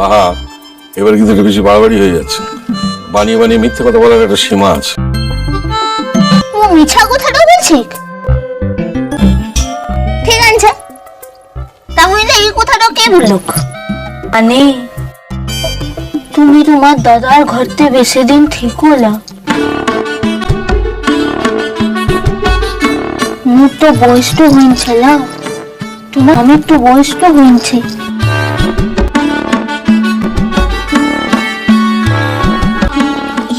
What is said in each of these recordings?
বাহা এবার কিন্তু একটু বেশি বাড়াবাড়ি হয়ে যাচ্ছে। বানিয়ে বানিয়ে মিথ্যে কথা বলার একটা সীমা আছে। ও মিছা কথাটা বলছি ঠিক আছে। তাহলে এই কথাটা কে বলল? মানে তুমি তোমার দাদার ঘরতে বেশি দিন থেকো না মোর তো বয়স তো হয়েছে না তোমার আমি তো বয়স তো হয়েছে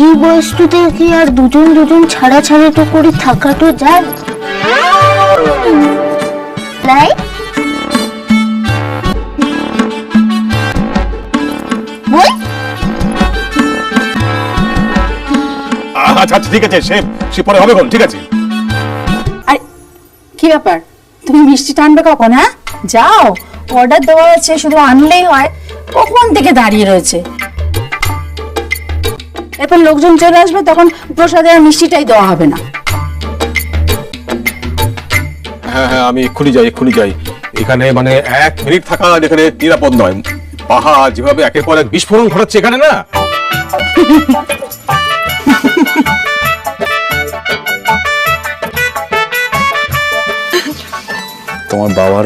এই বয়সটুতে কি আর দুজন দুজন ছাড়া ছাড়া তো করে থাকা তো যায়? আচ্ছা আচ্ছা ঠিক আছে সে সে পরে হবে কোন ঠিক আছে। আর কি ব্যাপার? তুমি মিষ্টি টানবে কখন হ্যাঁ? যাও অর্ডার দেওয়া আছে শুধু আনলেই হয়। কখন থেকে দাঁড়িয়ে রয়েছে? এরপর লোকজন চলে আসবে তখন প্রসাদে আর মিষ্টিটাই দেওয়া হবে না। হ্যাঁ হ্যাঁ আমি এক্ষুনি যাই এক্ষুনি যাই। এখানে মানে এক মিনিট থাকা এখানে নিরাপদ নয়। পাহা যেভাবে একের পর এক বিস্ফোরণ ঘটাচ্ছে এখানে না। তোমার বাবার